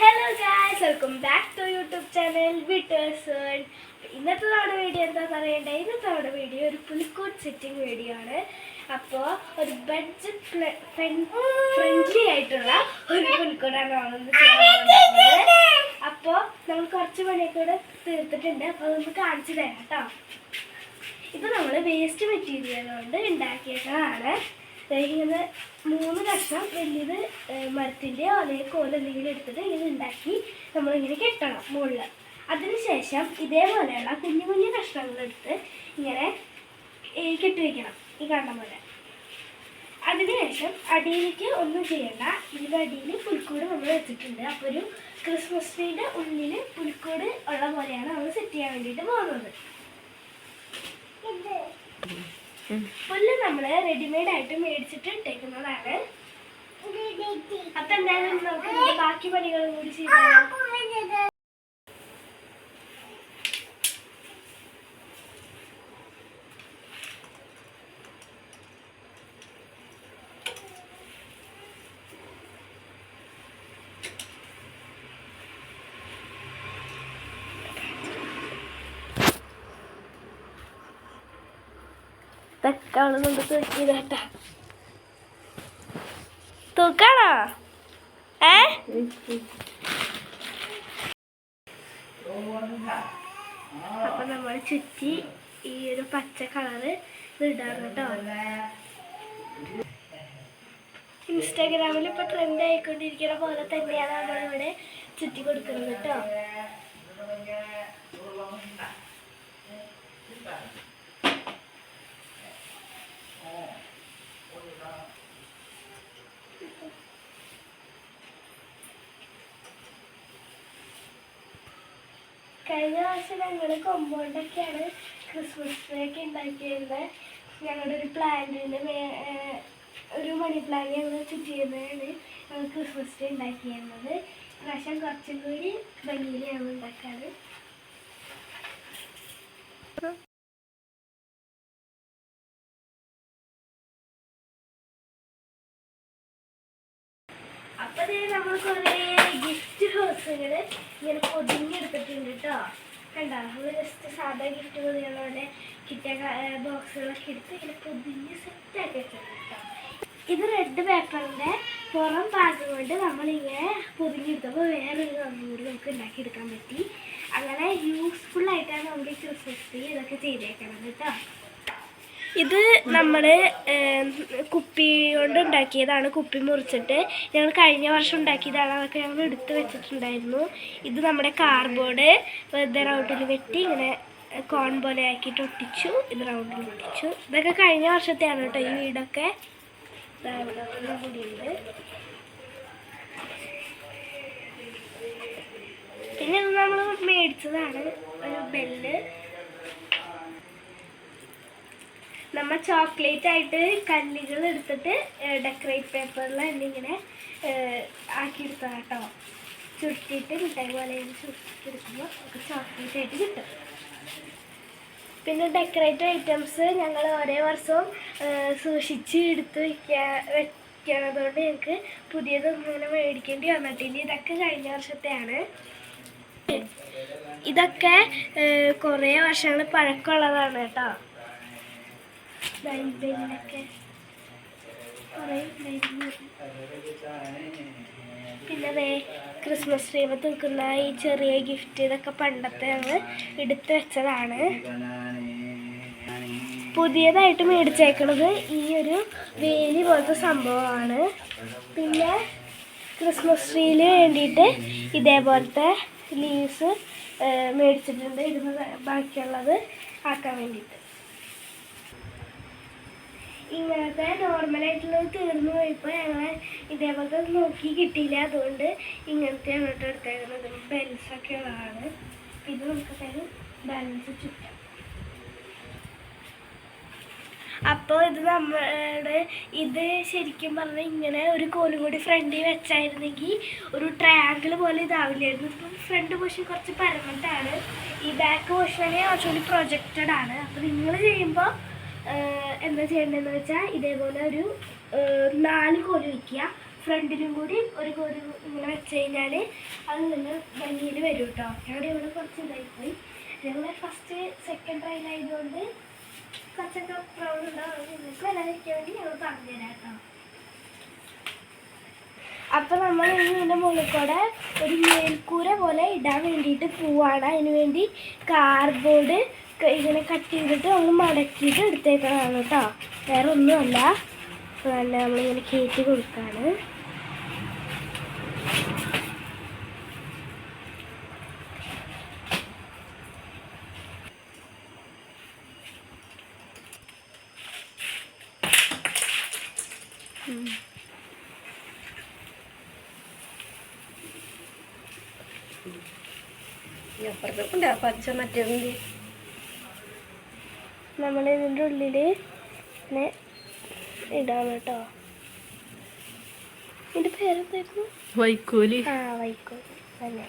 Hello guys welcome back to YouTube channel വിട്ടേഴ്സ് ഇന്നത്തെ നമ്മുടെ video എന്താ പറയണ്ടേ ഇന്നത്തെ നമ്മുടെ വീഡിയോ ഒരു പുലിക്കോട്ട് സെറ്റിംഗ് വീഡിയോ ആണ്. അപ്പോൾ ഒരു ബഡ്ജറ്റ് ഫ്രണ്ട്ലി ആയിട്ടുള്ള ഒരു പുലിക്കോട്ടാണ് നമ്മൾ അപ്പോൾ നമ്മൾ കുറച്ച് പണിയൊക്കെ കൂടെ തീർത്തിട്ടുണ്ട് അപ്പോൾ നമുക്ക് കാണിച്ചു തരാം കേട്ടോ. ഇത് നമ്മൾ വേസ്റ്റ് മെറ്റീരിയൽ കൊണ്ട് ഉണ്ടാക്കിയതാണ്. ഇങ്ങനെ മൂന്ന് കഷ്ണം വലിയത് മരത്തിന്റെ അല്ലെങ്കിൽ കോല എന്തെങ്കിലും എടുത്തിട്ട് ഇങ്ങനെ ഉണ്ടാക്കി നമ്മളിങ്ങനെ കെട്ടണം മുകളിൽ അതിനുശേഷം ഇതേപോലെയുള്ള കുഞ്ഞു കുഞ്ഞു കഷ്ണങ്ങളെടുത്ത് ഇങ്ങനെ കെട്ടി വെക്കണം ഈ കാണുന്ന പോലെ. അതിനുശേഷം അടിയിലേക്ക് ഒന്നും ചെയ്യണ്ട. ഇതിന്റെ അടിയിൽ പുൽക്കൂട് നമ്മൾ വെച്ചിട്ടുണ്ട്. അപ്പോൾ ഒരു ക്രിസ്മസ് ട്രീന്റെ ഉള്ളിൽ പുൽക്കൂട് ഉള്ള പോലെയാണ് നമ്മൾ സെറ്റ് ചെയ്യാൻ വേണ്ടിയിട്ട് പോകുന്നത്. പുല്ല് നമ്മൾ റെഡിമെയ്ഡ് ആയിട്ട് മേടിച്ചിട്ട് ഇട്ടേക്കുന്നതാണ് അപ്പൊ എന്തായാലും നമുക്ക് ബാക്കി പണികളും കൂടി ചെയ്യാം തൂക്കാണോ? ഏ? അപ്പൊ നമ്മൾ ചുറ്റി ഈ ഒരു പച്ച കളറ് കേട്ടോ. ഇൻസ്റ്റാഗ്രാമിൽ ഇപ്പൊ ട്രെൻഡ് ആയിക്കൊണ്ടിരിക്കുന്ന പോലെ തന്നെയാണ് നമ്മളിവിടെ ചുറ്റി കൊടുക്കുന്നത് കേട്ടോ. കഴിഞ്ഞ പ്രാവശ്യം ഞങ്ങൾ കൊമ്പൗണ്ടൊക്കെയാണ് ക്രിസ്മസ് ട്രീ ഉണ്ടാക്കിയിരുന്നത് ഞങ്ങളുടെ ഒരു പ്ലാന്റിന് ഒരു മണി പ്ലാന്റ് ഞങ്ങൾ ചുറ്റിയിരുന്നതാണ് ഞങ്ങൾ ക്രിസ്മസ് ട്രീ ഉണ്ടാക്കിയിരുന്നത്. പ്രാവശ്യം കുറച്ചും കൂടി ഭംഗിയിൽ ഞങ്ങൾ ഉണ്ടാക്കാറ് അപ്പൊ നമ്മൾ കുറേ ഗിഫ്റ്റ് ബോക്സുകൾ ഇങ്ങനെ പൊതിഞ്ഞെടുത്തിട്ടുണ്ട് കേട്ടോ കണ്ട? നമ്മൾ ജസ്റ്റ് സാധാ ഗിഫ്റ്റ് പൊതികളുടെ കിട്ടിയ ബോക്സുകളൊക്കെ എടുത്ത് ഇങ്ങനെ പൊതിഞ്ഞ് സെറ്റാക്കി വെച്ചിട്ടുണ്ട് കേട്ടോ ഇത് റെഡ് പേപ്പറിന്റെ പുറം ഭാഗം കൊണ്ട് നമ്മളിങ്ങനെ പൊതിഞ്ഞെടുത്തപ്പോൾ വേറൊരു കൂടി നമുക്ക് ഉണ്ടാക്കിയെടുക്കാൻ പറ്റി. അങ്ങനെ യൂസ്ഫുൾ ആയിട്ടാണ് ഈ ക്രിസ്മസ് ട്രീ ഇതൊക്കെ ചെയ്തേക്കുന്നത് കേട്ടോ ഇത് നമ്മൾ കുപ്പി കൊണ്ട് ഉണ്ടാക്കിയതാണ്. കുപ്പി മുറിച്ചിട്ട് ഞങ്ങൾ കഴിഞ്ഞ വർഷം ഉണ്ടാക്കിയതാണ്. അതൊക്കെ ഞങ്ങൾ എടുത്ത് വെച്ചിട്ടുണ്ടായിരുന്നു. ഇത് നമ്മുടെ കാർബോർഡ് വെറുതെ റൗണ്ടിൽ വെട്ടി ഇങ്ങനെ കോൺ പോലെ ആക്കിയിട്ട് ഒട്ടിച്ചു. ഇത് റൗണ്ടിൽ ഒട്ടിച്ചു. ഇതൊക്കെ കഴിഞ്ഞ വർഷത്തെയാണ് കേട്ടോ ഈ വീടൊക്കെ. പിന്നെ ഇത് നമ്മൾ മേടിച്ചതാണ്. ഒരു ബെല്ല് നമ്മ ചോക്ലേറ്റ് ആയിട്ട് കല്ലുകൾ എടുത്തിട്ട് ഡെക്കറേറ്റ് പേപ്പറിൽ എന്നിങ്ങനെ ആക്കിയെടുത്തതാണ് കേട്ടോ ചുരുട്ടിയിട്ട് മിഠായി പോലെ ചുരുട്ടിയെടുക്കുമ്പോൾ ഒക്കെ ചോക്ലേറ്റ് ആയിട്ട് കിട്ടും. പിന്നെ ഡെക്കറേറ്റ് ഐറ്റംസ് ഞങ്ങൾ ഓരോ വർഷവും സൂക്ഷിച്ച് എടുത്ത് വയ്ക്കാ വയ്ക്കുന്നതുകൊണ്ട് ഞങ്ങൾക്ക് പുതിയതൊന്നും ഇങ്ങനെ മേടിക്കേണ്ടി വന്നിട്ടില്ല ഇതൊക്കെ കഴിഞ്ഞ വർഷത്തെയാണ്. ഇതൊക്കെ കുറേ വർഷങ്ങൾ പഴക്കമുള്ളതാണ് കേട്ടോ ബൈബിളിലൊക്കെ കുറേ. പിന്നെ വേ ക്രിസ്മസ് ട്രീമ തൂക്കുന്ന ഈ ചെറിയ ഗിഫ്റ്റ് ഇതൊക്കെ പണ്ടത്തെ ഞങ്ങൾ എടുത്തു വെച്ചതാണ്. പുതിയതായിട്ട് മേടിച്ചേക്കണത് ഈ ഒരു വേലി പോലത്തെ സംഭവമാണ്. പിന്നെ ക്രിസ്മസ് ട്രീയിൽ വേണ്ടിയിട്ട് ഇതേപോലത്തെ ലീവ്സ് മേടിച്ചിട്ടുണ്ട്. ഇരുന്ന് ബാക്കിയുള്ളത് ആക്കാൻ വേണ്ടിയിട്ട്. ഇങ്ങനത്തെ നോർമലായിട്ടുള്ളത് തീർന്നു പോയപ്പോൾ ഞങ്ങൾ ഇതേപോലത്തെ നോക്കി കിട്ടിയില്ല. അതുകൊണ്ട് ഇങ്ങനത്തെ അങ്ങോട്ട് എടുത്തേക്കുന്നത് ബെൽസൊക്കെ ഉള്ളതാണ്. ഇത് നമുക്ക് തരും ബാലൻസ് ചുറ്റാം. അപ്പോൾ ഇത് നമ്മുടെ ഇത് ശരിക്കും പറഞ്ഞാൽ ഇങ്ങനെ ഒരു കോലും കൂടി ഫ്രണ്ടിൽ വെച്ചായിരുന്നെങ്കിൽ ഒരു ട്രയാങ്കിൾ പോലെ ഇതാവില്ലായിരുന്നു. ഇപ്പം ഫ്രണ്ട് പോഷൻ കുറച്ച് പരമട്ടാണ് ഈ ബാക്ക് പോഷനെ കുറച്ചുകൂടി പ്രൊജക്റ്റഡ് ആണ്. അപ്പോൾ നിങ്ങൾ ചെയ്യുമ്പോൾ എന്താ ചെയ്യേണ്ടതെന്ന് വെച്ചാൽ ഇതേപോലെ ഒരു നാല് കോൽ വയ്ക്കുക ഫ്രണ്ടിലും കൂടി ഒരു കോൽ ഇങ്ങനെ വെച്ച് കഴിഞ്ഞാൽ അത് നിങ്ങൾ ഭംഗിയിൽ വരും കേട്ടോ ഞങ്ങളുടെ ഇവിടെ കുറച്ച് ഇതായിപ്പോയി ഞങ്ങൾ ഫസ്റ്റ് സെക്കൻഡ് ട്രയലായതുകൊണ്ട് കുറച്ചൊക്കെ പ്രൗഡ് ഉണ്ടാവും. നിങ്ങൾക്ക് വരാതിരിക്കാൻ വേണ്ടി ഞങ്ങൾ പറഞ്ഞു തരാം കേട്ടോ അപ്പൊ നമ്മൾ ഇനി ഇതിന്റെ മുകളിൽ കൂടെ ഒരു മേൽക്കൂര പോലെ ഇടാൻ വേണ്ടിയിട്ട് പോവാണ്. അതിന് വേണ്ടി കാർഡ്ബോർഡ് ഇങ്ങനെ കട്ട് ചെയ്തിട്ട് നമ്മൾ മടക്കിയിട്ട് എടുത്തേക്കണതാണ് കേട്ടോ. വേറെ ഒന്നുമല്ല. പിന്നെ നമ്മളിങ്ങനെ കയറ്റി കൊടുക്കാണ്. അപ്പുറത്തേക്കുണ്ട് പച്ച മറ്റേ നമ്മൾ ഇതിന്റെ ഉള്ളിൽ ഇങ്ങനെ ഇടാം കേട്ടോ ഇതിന്റെ പേരെന്തായിരുന്നു? വൈക്കോലി. ആ വൈക്കോലി. തന്നെ.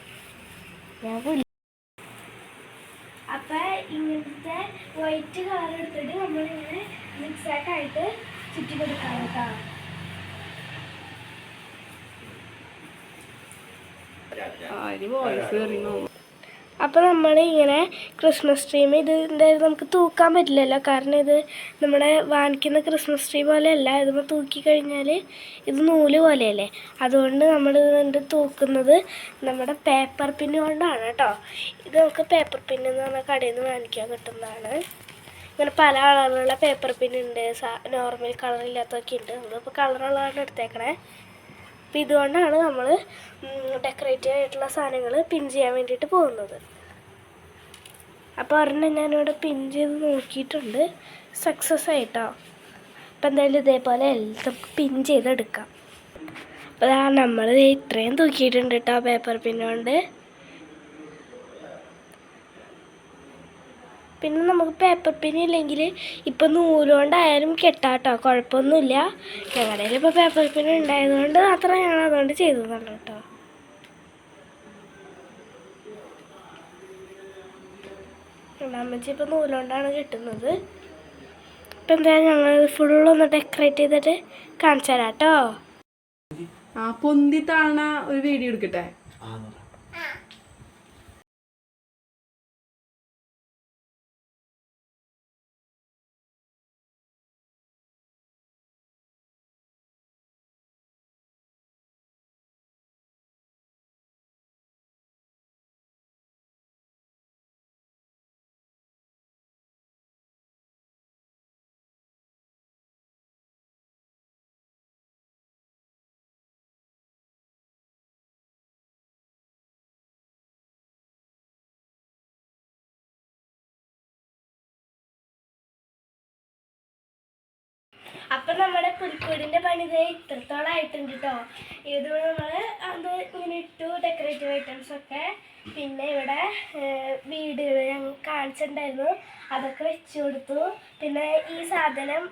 ഞാൻ പുല്ലി അപ്പൊ ഇങ്ങനത്തെ വൈറ്റ് കളർ എടുത്തിട്ട് നമ്മളിങ്ങനെ മിക്സാക്കായിട്ട് ചുറ്റി കൊടുക്കാം കേട്ടോ ആ ഇനി വോയിസ് കയറിനോ അപ്പൊ നമ്മൾ ഇങ്ങനെ ക്രിസ്മസ് ട്രീം ഇത് എന്തായാലും നമുക്ക് തൂക്കാൻ പറ്റില്ലല്ലോ. കാരണം ഇത് നമ്മുടെ വാങ്ങിക്കുന്ന ക്രിസ്മസ് ട്രീ പോലെയല്ല. ഇതിപ്പോൾ തൂക്കി കഴിഞ്ഞാൽ ഇത് നൂൽ പോലെയല്ലേ. അതുകൊണ്ട് നമ്മൾ ഇത് തൂക്കുന്നത് നമ്മുടെ പേപ്പർ പിന്ന് കൊണ്ടാണ് കേട്ടോ. ഇത് നമുക്ക് പേപ്പർ പിന്ന് എന്ന് പറഞ്ഞാൽ കടയിൽ നിന്ന് വാങ്ങിക്കാൻ കിട്ടുന്നതാണ്. ഇങ്ങനെ പല കളറിലുള്ള പേപ്പർ പിന്നുണ്ട് നോർമൽ കളറില്ലാത്തതൊക്കെ ഉണ്ട്. നമ്മളിപ്പോൾ കളറുള്ളതാണ് എടുത്തേക്കണേ. അപ്പം ഇതുകൊണ്ടാണ് നമ്മൾ ഡെക്കറേറ്റീവ് ആയിട്ടുള്ള സാധനങ്ങൾ പിൻ ചെയ്യാൻ വേണ്ടിയിട്ട് പോകുന്നത്. അപ്പോൾ ഒരെണ്ണം ഞാനിവിടെ പിൻ ചെയ്ത് നോക്കിയിട്ടുണ്ട്. സക്സസ് ആയിട്ടോ? അപ്പം എന്തായാലും ഇതേപോലെ എല്ലാം പിൻ ചെയ്തെടുക്കാം. അപ്പോൾ നമ്മൾ ഇത്രയും തൂക്കിയിട്ടുണ്ട് കേട്ടോ പേപ്പർ പിന്നുകൊണ്ട് പിന്നെ നമുക്ക് പേപ്പർ പിൻ ഇല്ലെങ്കിൽ ഇപ്പം നൂലുകൊണ്ടായാലും കെട്ടാട്ടോ കുഴപ്പമൊന്നുമില്ല ഞങ്ങളുടെ കയ്യിൽ ഇപ്പോൾ പേപ്പർ പിൻ ഉണ്ടായതുകൊണ്ട് മാത്രം ഞങ്ങൾ അതുകൊണ്ട് ചെയ്തതാണ് കേട്ടോ. അമ്മച്ചി ഇപ്പം നൂലുകൊണ്ടാണ് കിട്ടുന്നത്. ഇപ്പം എന്തായാലും ഞങ്ങൾ ഫുള്ളൊന്ന് ഡെക്കറേറ്റ് ചെയ്തിട്ട് കാണിച്ചു തരാം കേട്ടോ. ആ പൊന്തി താണ ഒരു വീഡിയോ എടുക്കട്ടെ? അപ്പൊ നമ്മുടെ പുൽക്കൂടിന്റെ പണി ഇത് ഇത്രത്തോളം ആയിട്ടുണ്ട് കേട്ടോ ഇത് നമ്മൾ അത് ഇങ്ങനെ ഇട്ടു ഡെക്കറേറ്റീവ് ഐറ്റംസ് ഒക്കെ. പിന്നെ ഇവിടെ വീടുകൾ ഞങ്ങൾ കാണിച്ചിട്ടുണ്ടായിരുന്നു. അതൊക്കെ വെച്ചു കൊടുത്തു. പിന്നെ ഈ സാധനം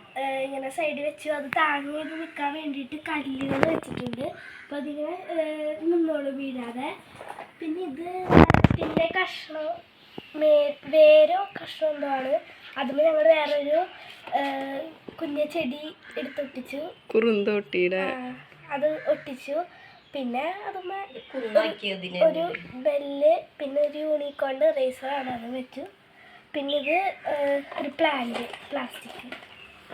ഇങ്ങനെ സൈഡിൽ വെച്ചു. അത് താങ്ങി നിൽക്കാൻ വേണ്ടിയിട്ട് കല്ലുകൾ വെച്ചിട്ടുണ്ട്. അപ്പോൾ അതിങ്ങനെ നിന്നോളും വീഴാതെ. പിന്നെ ഇത് പിന്നെ കഷ്ണം വേരോ കഷ്ണം എന്തോ ആണ്. അതുമ്പോൾ ഞങ്ങൾ വേറൊരു കുഞ്ഞ ചെടി എടുത്തൊട്ടിച്ചു. കുറുന്തോട്ടിയുടെ അത് ഒട്ടിച്ചു. പിന്നെ അതുമ്മേ ഒരു ബെല്ല് പിന്നെ ഒരു യൂണിക്കോണ്ട് റേസർ ആണ് അത് വെച്ചു. പിന്നെ ഇത് ഒരു പ്ലാന്റ് പ്ലാസ്റ്റിക്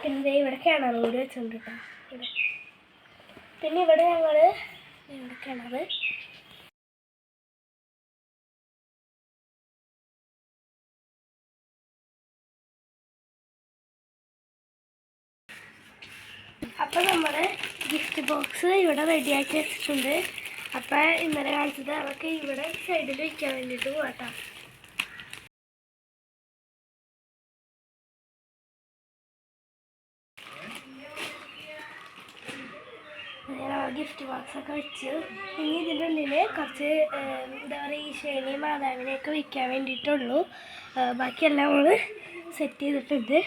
പിന്നെ ദേ ഇവിടെ കിണർ കൂടി വെച്ചിട്ടുണ്ട് കേട്ടോ ഇവിടെ. പിന്നെ ഇവിടെ ഞങ്ങൾ ഇവിടെ കിണർ അപ്പോൾ നമ്മൾ ഗിഫ്റ്റ് ബോക്സ് ഇവിടെ റെഡിയാക്കി വെച്ചിട്ടുണ്ട്. അപ്പോൾ ഇന്നലെ കാണിച്ചത് അതൊക്കെ ഇവിടെ സൈഡിൽ വയ്ക്കാൻ വേണ്ടിയിട്ട് പോകട്ടോ ഗിഫ്റ്റ് ബോക്സ് ഒക്കെ വെച്ച് ഇനി ഇതിന്റെ ഉള്ളിൽ കുറച്ച് എന്താ പറയുക ഈശോനെയും മാതാവിനെയൊക്കെ വയ്ക്കാൻ വേണ്ടിയിട്ടുള്ളൂ ബാക്കിയെല്ലാം നമ്മൾ സെറ്റ് ചെയ്തിട്ടുണ്ട്.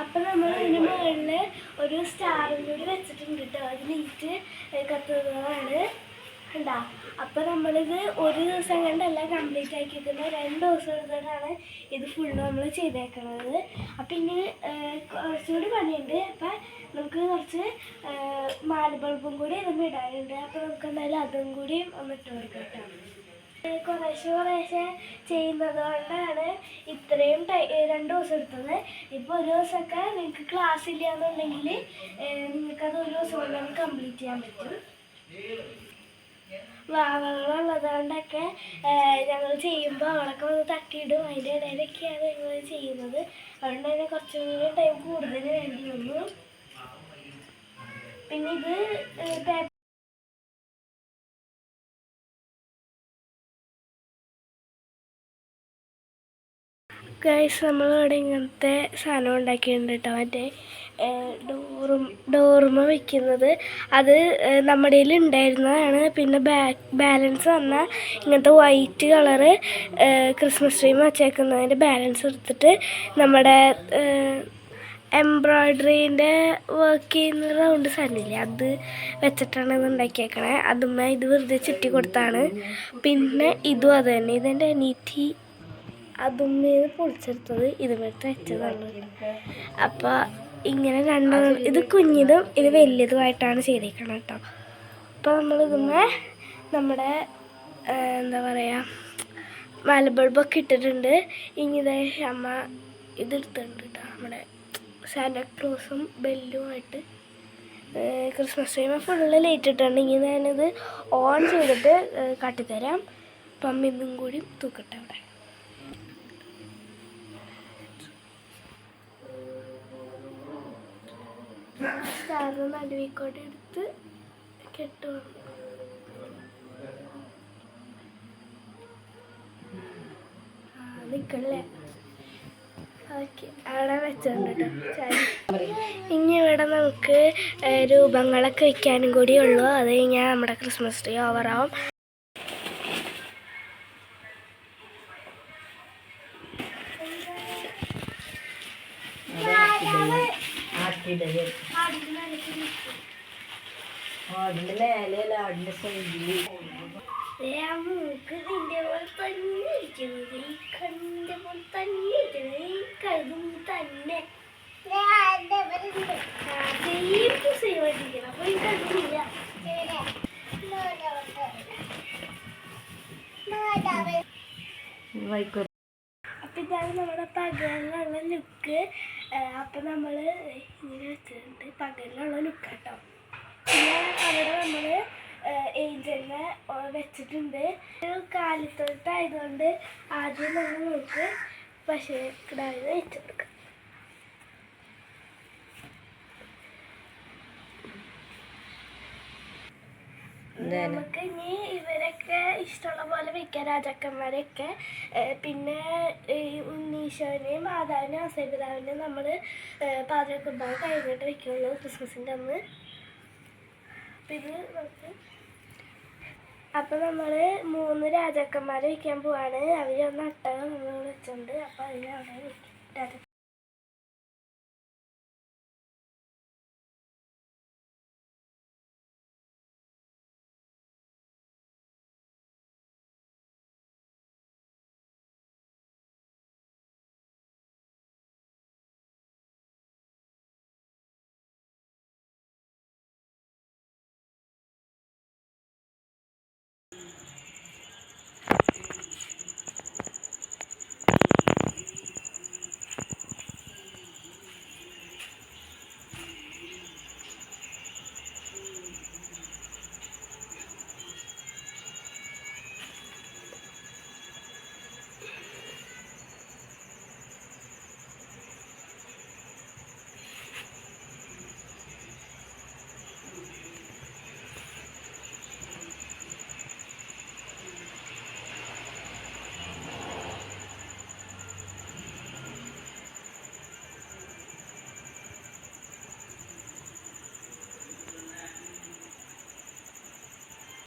അപ്പൊ നമ്മൾ ഇതിന് മുകളിൽ ഒരു സ്റ്റാറും കൂടി വെച്ചിട്ടുണ്ട് കേട്ടോ അത് നീറ്റ് കത്തുന്നതാണ്. ഉണ്ടാ അപ്പൊ നമ്മളിത് ഒരു ദിവസം കണ്ടല്ല കംപ്ലീറ്റ് ആക്കിയിരിക്കുന്നത് രണ്ട് ദിവസം കൊണ്ടാണ് ഇത് ഫുള്ള് നമ്മൾ ചെയ്തേക്കുന്നത് അപ്പൊ ഇനി കുറച്ചുകൂടി പണിയുണ്ട്. അപ്പൊ നമുക്ക് കുറച്ച് മാല ബൾബും കൂടി ഇതൊന്നും ഇടാനുണ്ട്. അപ്പൊ നമുക്ക് എന്തായാലും അതും കൂടി ഒന്ന് ഇട്ട് കുറേശ്ശെ കുറേശ്ശെ ചെയ്യുന്നത് കൊണ്ടാണ് ഇത്രയും രണ്ട് ദിവസം എടുത്തത്. ഇപ്പോൾ ഒരു ദിവസമൊക്കെ നിങ്ങൾക്ക് ക്ലാസ് ഇല്ല എന്നുണ്ടെങ്കിൽ നിങ്ങൾക്കത് ഒരു ദിവസം കൊണ്ട് കംപ്ലീറ്റ് ചെയ്യാൻ പറ്റും. വാവകളുള്ളത് കൊണ്ടൊക്കെ ഞങ്ങൾ ചെയ്യുമ്പോൾ അവളൊക്കെ വന്ന് തട്ടിയിടും. അതിന്റെ ഇടയിലൊക്കെയാണ് ഞങ്ങൾ ചെയ്യുന്നത്. അതുകൊണ്ട് തന്നെ കുറച്ചുകൂടി ടൈം കൂടുതൽ വേണ്ടി വന്നു പിന്നെ ഇത് ഗൈസ് നമ്മളിവിടെ ഇങ്ങനത്തെ സാധനം ഉണ്ടാക്കിയിട്ടുണ്ട് കേട്ടോ മറ്റേ ഡോറും ഡോർമ വെക്കുന്നത്. അത് നമ്മുടെ കയ്യിൽ ഉണ്ടായിരുന്നതാണ്. പിന്നെ ബാക്ക് ബാലൻസ് വന്ന ഇങ്ങനത്തെ വൈറ്റ് കളറ് ക്രിസ്മസ് ട്രീ വച്ചേക്കുന്നതിന്റെ ബാലൻസ് എടുത്തിട്ട് നമ്മുടെ എംബ്രോയ്ഡറീന്റെ വർക്ക് ചെയ്യുന്ന റൗണ്ട് സാധനമില്ലേ അത് വെച്ചിട്ടാണ് ഇത് ഉണ്ടാക്കിയേക്കണേ. അതുമ്മ ഇത് വെറുതെ ചുറ്റി കൊടുത്താണ്. പിന്നെ ഇതും അത് തന്നെ. ഇതെന്റെ അനീറ്റി അതുമ്മേന്ന് പൊളിച്ചെടുത്തത് ഇതുമേട്ട് വെച്ചതാണ് അപ്പോൾ ഇങ്ങനെ രണ്ടെണ്ണം ഇത് കുഞ്ഞിതും ഇത് വലിയതുമായിട്ടാണ് ചെയ്തേക്കണം കേട്ടോ. അപ്പോൾ നമ്മൾ ഇതുമ്മേ നമ്മുടെ എന്താ പറയുക മലബൾബൊക്കെ ഇട്ടിട്ടുണ്ട്. ഇങ്ങനെ അമ്മ ഇതെടുത്തിട്ടുണ്ട് കേട്ടോ നമ്മുടെ സാന്റാക്ലോസും ബെല്ലുമായിട്ട് ക്രിസ്മസ് ടൈം ഫുള്ള് ലൈറ്റ് ഇങ്ങനെ ഞാനിത് ഓൺ ചെയ്തിട്ട് കട്ടിത്തരാം കാട്ടിത്തരാം. അപ്പം ഇതും കൂടി തൂക്കട്ടെ അവിടെ. സ്റ്റാറിന് നടുവിക്കോട്ടെ എടുത്ത് കെട്ടു നിൽക്കല്ലേ ഓക്കെ അവിടെ വെച്ചിട്ടുണ്ട് ഇനി ഇവിടെ നമുക്ക് രൂപങ്ങളൊക്കെ വെക്കാനും കൂടി ഉള്ളൂ. അത് കഴിഞ്ഞാൽ നമ്മുടെ ക്രിസ്മസ് ട്രീ ഓവറാവും ആടിന്റെ മേലെയല്ല ആടിന്റെ സൈഡിൽ. മൂക്ക് അപ്പൊ ഇതാണ് നമ്മുടെ പകലിലുള്ള ലുക്ക് അപ്പം നമ്മൾ ഇങ്ങനെ വെച്ചിട്ടുണ്ട്. പകലിലുള്ള ലുക്ക് കേട്ടോ പിന്നെ അവിടെ നമ്മൾ ഏഞ്ചലിനെ വെച്ചിട്ടുണ്ട്. ഒരു കാലിത്തോട്ടായതുകൊണ്ട് ആദ്യം നമ്മൾ നമുക്ക് പശു കിടാവിന് വെച്ച് കൊടുക്കാം. നമുക്ക് ഇനി ഇവരൊക്കെ ഇഷ്ടമുള്ള പോലെ വെക്കാം രാജാക്കന്മാരെയൊക്കെ. പിന്നെ ഈ ഉണ്ണീശോനെയും മാതാവിനെയും അസൈപിതാവിനെയും നമ്മൾ കുർബാന കഴിഞ്ഞിട്ട് വയ്ക്കുള്ളൂ ക്രിസ്മസിന്റെ അന്ന്. അപ്പം ഇത് നമുക്ക് അപ്പം നമ്മൾ മൂന്ന് രാജാക്കന്മാരെ വയ്ക്കാൻ പോവാണ്. അവർ ഒന്ന് അട്ടകം നമ്മൾ വെച്ചിട്ടുണ്ട് അപ്പം അതിനെ അവിടെ രാജ